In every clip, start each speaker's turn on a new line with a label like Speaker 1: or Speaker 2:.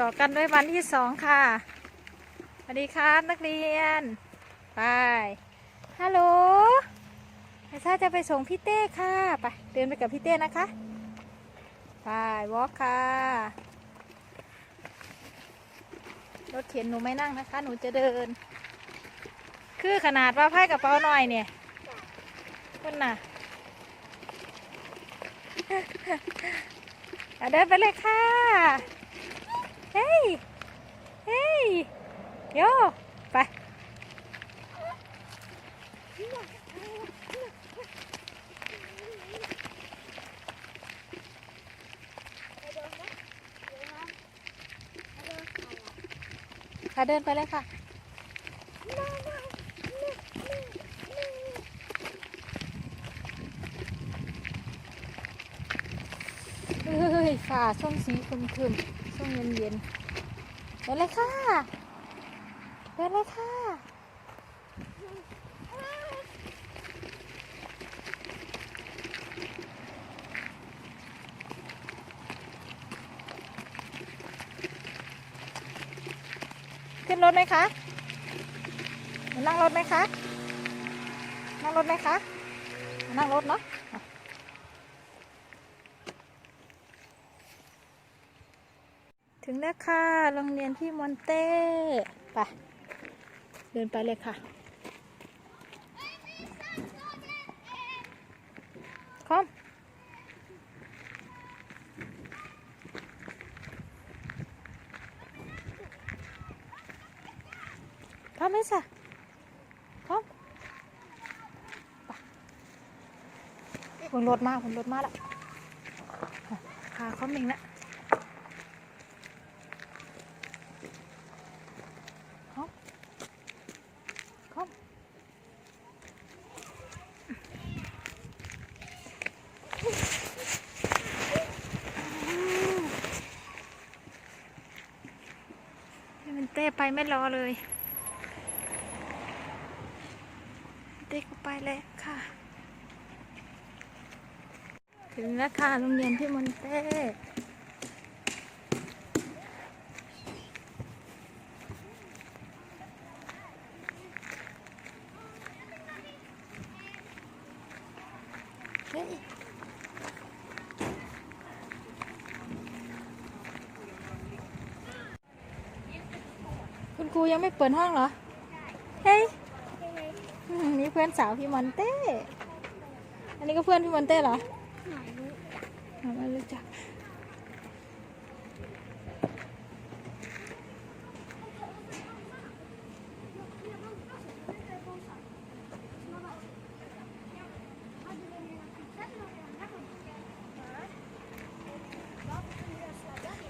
Speaker 1: ต่อกันด้วยวันที่สองค่ะ สวัสดีครับนักเรียน ไปฮัลโหลไอซ่าจะไปส่งพี่เต้ค่ะ ไปเดินไปกับพี่เต้นะคะ ไปวอล์กค่ะ รถเข็นหนูไม่นั่งนะคะ หนูจะเดิน คือขนาดว่าไพ่กระเป๋าหน่อยเนี่ยคุณน่ะอะเดินไปเลยค่ะ เฮ้ย เฮ้ย โย ไป ค่ะเดินไปเลยค่ะ เฮ้ยฝ่าช่วงสีครึมครึมๆ ช่วงเย็นเย็นเดินเลยค่ะเดินเลยค่ะขึ้นรถไหมคะนั่งรถไหมคะนั่งรถไหมคะนั่งรถเนาะ ถึงแล้วค่ะโรงเรียนพี่มอนเต้ไปเดินไปเลยค่ะ คอมพร้อมไหมสะพร้อมไปบนรถมาบนรถมาละพาเขามิงละ Kom. Kom. Hey, มันเต้ ไปไม่รอเลยเต้ก็ไปแล้วค่ะ ถึงแล้วค่ะโรงเรียนที่มอนเต้เฮ้ย คุณครูยังไม่เปิดห้องเหรอ เฮ้ยอืมนี่เพื่อนสาวพี่มอนเต้ อันนี้ก็เพื่อนพี่มอนเต้เหรอหาไม่รู้จัก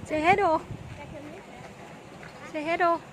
Speaker 1: Say hello. Say hello.